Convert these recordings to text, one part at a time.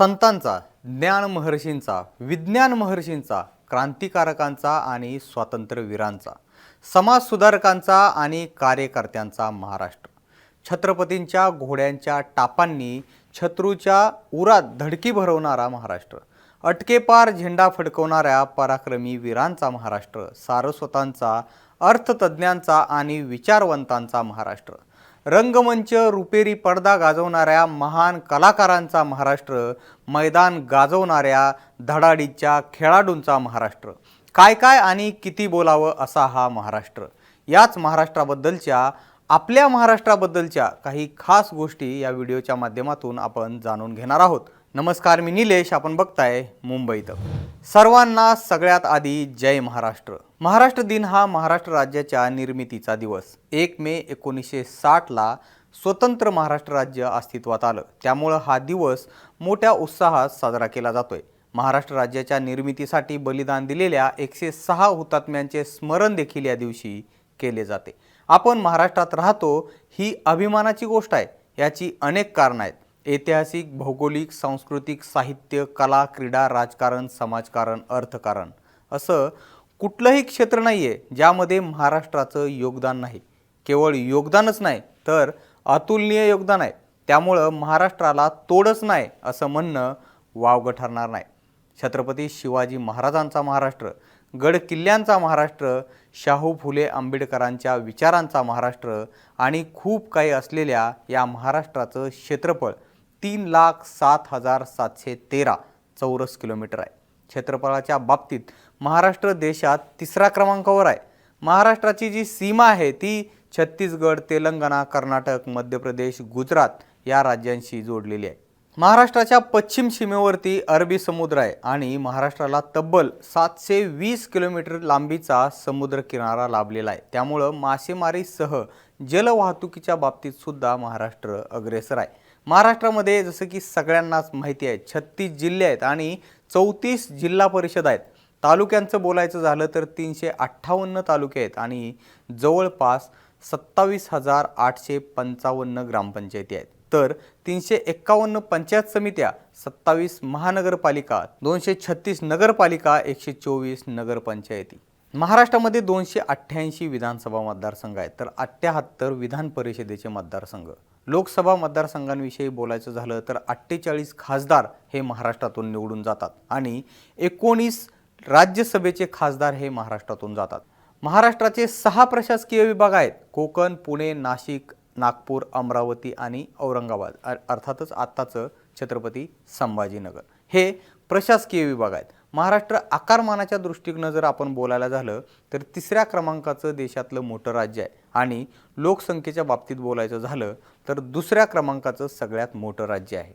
संतांचा ज्ञान महर्षींचा विज्ञान महर्षींचा क्रांतिकारकांचा आणि स्वातंत्र्यवीरांचा समाजसुधारकांचा आणि कार्यकर्त्यांचा महाराष्ट्र. छत्रपतींच्या घोड्यांच्या टापांनी छत्रूच्या उरात धडकी भरवणारा महाराष्ट्र. अटकेपार झेंडा फडकवणाऱ्या पराक्रमी वीरांचा महाराष्ट्र. सारस्वतांचा अर्थतज्ज्ञांचा आणि विचारवंतांचा महाराष्ट्र. रंगमंच रुपेरी पडदा गाजवणाऱ्या महान कलाकारांचा महाराष्ट्र मैदान गाजवणाऱ्या धडाडीच्या खेळाडूंचा महाराष्ट्र. काय काय आणि किती बोलावं असा हा महाराष्ट्र? याच महाराष्ट्राबद्दलच्या आपल्या महाराष्ट्राबद्दलच्या काही खास गोष्टी या व्हिडिओच्या माध्यमातून आपण जाणून घेणार आहोत. नमस्कार मी निलेश. आपण बघताय मुंबईत. सर्वांना सगळ्यात आधी जय महाराष्ट्र. महाराष्ट्र दिन हा महाराष्ट्र राज्याच्या निर्मितीचा दिवस. एक मे एकोणीसशे साठला स्वतंत्र महाराष्ट्र राज्य अस्तित्वात आलं. त्यामुळं हा दिवस मोठ्या उत्साहात साजरा केला जातोय. महाराष्ट्र राज्याच्या निर्मितीसाठी बलिदान दिलेल्या एकशे सहा हुतात्म्यांचे स्मरण देखील या दिवशी केले जाते. आपण महाराष्ट्रात राहतो ही अभिमानाची गोष्ट आहे. याची अनेक कारणं आहेत. ऐतिहासिक भौगोलिक सांस्कृतिक साहित्य कला क्रीडा राजकारण समाजकारण अर्थकारण असं कुठलंही क्षेत्र नाही आहे ज्यामध्ये महाराष्ट्राचं योगदान नाही. केवळ योगदानच नाही तर अतुलनीय योगदान आहे. त्यामुळं महाराष्ट्राला तोडच नाही असं म्हणणं वावगं ठरणार नाही. छत्रपती शिवाजी महाराजांचा महाराष्ट्र गड किल्ल्यांचा महाराष्ट्र शाहू फुले आंबेडकरांच्या विचारांचा महाराष्ट्र आणि खूप काही असलेल्या या महाराष्ट्राचं क्षेत्रफळ तीन लाख सात हजार सातशे तेरा चौरस किलोमीटर आहे. क्षेत्रफळाच्या बाबतीत महाराष्ट्र देशात तिसऱ्या क्रमांकावर आहे. महाराष्ट्राची जी सीमा आहे ती छत्तीसगड तेलंगणा कर्नाटक मध्य प्रदेश गुजरात या राज्यांशी जोडलेली आहे. महाराष्ट्राच्या पश्चिम सीमेवरती अरबी समुद्र आहे आणि महाराष्ट्राला तब्बल सातशे वीस किलोमीटर लांबीचा समुद्र किनारा लाभलेला आहे. त्यामुळं मासेमारीसह जलवाहतुकीच्या बाबतीत सुद्धा महाराष्ट्र अग्रेसर आहे. महाराष्ट्रामध्ये जसं की सगळ्यांनाच माहिती आहे छत्तीस जिल्हे आहेत आणि चौतीस जिल्हा परिषद आहेत. तालुक्यांचं बोलायचं झालं तर तीनशे अठ्ठावन्न तालुके आहेत आणि जवळपास सत्तावीस हजार आठशे पंचावन्न ग्रामपंचायती आहेत. तर तीनशे एक्कावन्न पंचायत समित्या सत्तावीस महानगरपालिका दोनशे छत्तीस नगरपालिका एकशे चोवीस नगरपंचायती. महाराष्ट्रामध्ये दोनशे अठ्ठ्याऐंशी विधानसभा मतदारसंघ आहेत. तर अठ्ठ्याहत्तर विधान परिषदेचे मतदारसंघ. लोकसभा मतदारसंघांविषयी बोलायचं झालं तर अठ्ठेचाळीस खासदार हे महाराष्ट्रातून निवडून जातात आणि एकोणीस राज्यसभेचे खासदार हे महाराष्ट्रातून जातात. महाराष्ट्राचे सहा प्रशासकीय विभाग आहेत. कोकण पुणे नाशिक नागपूर अमरावती आणि औरंगाबाद. अर्थातच आत्ताचं छत्रपती संभाजीनगर. हे प्रशासकीय विभाग आहेत. महाराष्ट्र आकारमानाच्या दृष्टीनं जर आपण बोलायला झालं तर तिसऱ्या क्रमांकाचं देशातलं मोठं राज्य आहे. आणि लोकसंख्येच्या बाबतीत बोलायचं झालं तर दुसऱ्या क्रमांकाचं सगळ्यात मोठं राज्य आहे.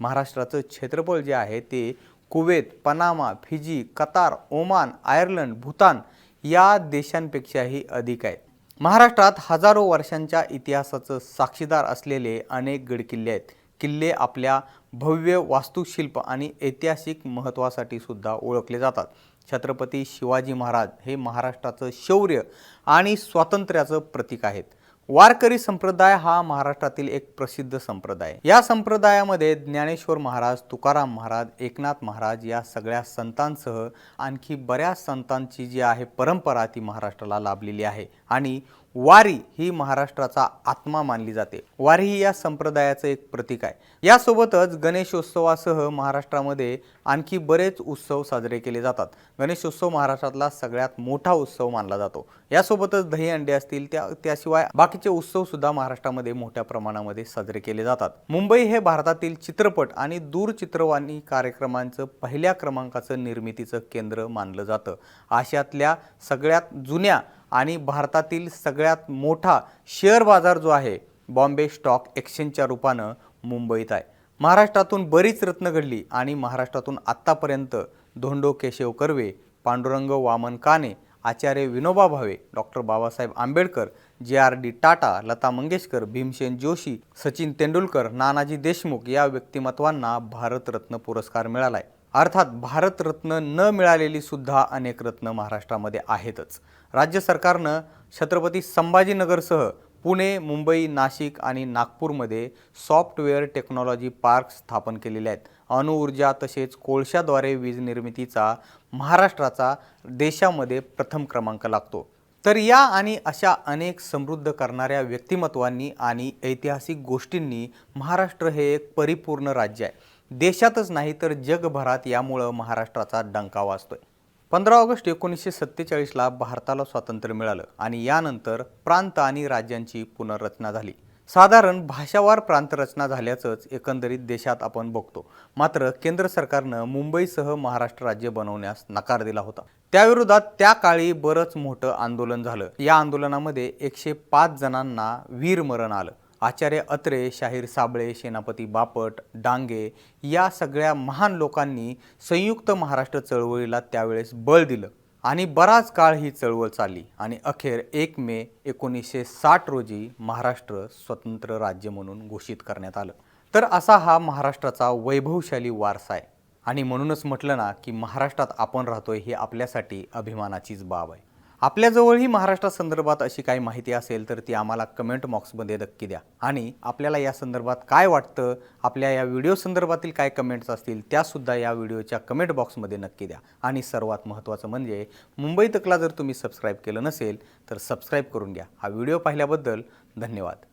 महाराष्ट्राचं क्षेत्रफळ जे आहे ते Kuwait Panama Fiji Qatar Oman Ireland Bhutan या देशांपेक्षाही अधिक आहे महाराष्ट्रात हजारो वर्षांच्या इतिहासाचं साक्षीदार असलेले अनेक गडकिल्ले आहेत. किल्ले आपल्या भव्य वास्तुशिल्प आणि ऐतिहासिक महत्त्वासाठी सुद्धा ओळखले जातात. छत्रपती शिवाजी महाराज हे महाराष्ट्राचं शौर्य आणि स्वातंत्र्याचं प्रतीक आहेत. वारकरी संप्रदाय हा महाराष्ट्रातील एक प्रसिद्ध संप्रदाय. या संप्रदायामध्ये ज्ञानेश्वर महाराज तुकाराम महाराज एकनाथ महाराज या सगळ्या संतांसह आणखी बऱ्याच संतांची जी आहे परंपरा ती महाराष्ट्राला लाभलेली आहे. आणि वारी ही महाराष्ट्राचा आत्मा मानली जाते. वारी ही या संप्रदायाचं एक प्रतीक आहे. यासोबतच गणेशोत्सवासह महाराष्ट्रामध्ये आणखी बरेच उत्सव साजरे केले जातात. गणेशोत्सव महाराष्ट्रातला सगळ्यात मोठा उत्सव मानला जातो. यासोबतच दही अंडे असतील त्या त्याशिवाय बाकीचे उत्सव सुद्धा महाराष्ट्रामध्ये मोठ्या प्रमाणामध्ये साजरे केले जातात. मुंबई हे भारतातील चित्रपट आणि दूरचित्रवाणी कार्यक्रमांचं पहिल्या क्रमांकाचं निर्मितीचं केंद्र मानलं जातं. आशियातल्या सगळ्यात जुन्या आणि भारतातील सगळ्यात मोठा शेअर बाजार जो आहे बॉम्बे स्टॉक एक्सचेंजच्या रूपानं मुंबईत आहे. महाराष्ट्रातून बरीच रत्न घडली आणि महाराष्ट्रातून आत्तापर्यंत Dhondo Keshav Karve Pandurang Vaman Kane Acharya Vinoba Bhave doctor Babasaheb Ambedkar J R D Tata Lata Mangeshkar Bhimsen Joshi Sachin Tendulkar Nanaji Deshmukh या व्यक्तिमत्वांना भारतरत्न पुरस्कार मिळाला आहे अर्थात भारतरत्न न मिळालेली सुद्धा अनेक रत्न महाराष्ट्रामध्ये आहेतच. राज्य सरकारनं छत्रपती संभाजीनगरसह पुणे मुंबई नाशिक आणि नागपूरमध्ये सॉफ्टवेअर टेक्नॉलॉजी पार्क स्थापन केलेले आहेत. अणुऊर्जा तसेच कोळशाद्वारे वीज निर्मितीचा महाराष्ट्राचा देशामध्ये प्रथम क्रमांक लागतो. तर या आणि अशा अनेक समृद्ध करणाऱ्या व्यक्तिमत्वांनी आणि ऐतिहासिक गोष्टींनी महाराष्ट्र हे एक परिपूर्ण राज्य आहे. देशातच नाही तर जगभरात यामुळं महाराष्ट्राचा डंका वाजतोय. पंधरा ऑगस्ट एकोणीसशे सत्तेचाळीसला भारताला स्वातंत्र्य मिळालं आणि यानंतर प्रांत आणि राज्यांची पुनर्रचना झाली. साधारण भाषावार प्रांतरचना झाल्याचंच एकंदरीत देशात आपण बघतो. मात्र केंद्र सरकारनं मुंबईसह महाराष्ट्र राज्य बनवण्यास नकार दिला होता. त्याविरोधात त्या काळी बरंच मोठं आंदोलन झालं. या आंदोलनामध्ये एकशे पाच जणांना वीरमरण आलं. आचार्य अत्रे शाहीर साबळे सेनापती बापट डांगे या सगळ्या महान लोकांनी संयुक्त महाराष्ट्र चळवळीला त्यावेळेस बळ दिलं आणि बराच काळ ही चळवळ चालली आणि अखेर एक मे एकोणीसशे साठ रोजी महाराष्ट्र स्वतंत्र राज्य म्हणून घोषित करण्यात आलं. तर असा हा महाराष्ट्राचा वैभवशाली वारसा आहे आणि म्हणूनच म्हटलं ना की महाराष्ट्रात आपण राहतोय ही आपल्यासाठी अभिमानाचीच बाब आहे. आपल्याजवळही महाराष्ट्रासंदर्भात अशी काही माहिती असेल तर ती आम्हाला कमेंट बॉक्समध्ये नक्की द्या. आणि आपल्याला या संदर्भात काय वाटतं आपल्या या व्हिडिओ संदर्भातील काय कमेंट्स असतील त्यासुद्धा या व्हिडिओच्या कमेंट बॉक्समध्ये नक्की द्या. आणि सर्वात महत्त्वाचं म्हणजे मुंबई तकला जर तुम्ही सबस्क्राईब केलं नसेल तर सबस्क्राईब करून घ्या. हा व्हिडिओ पाहिल्याबद्दल धन्यवाद.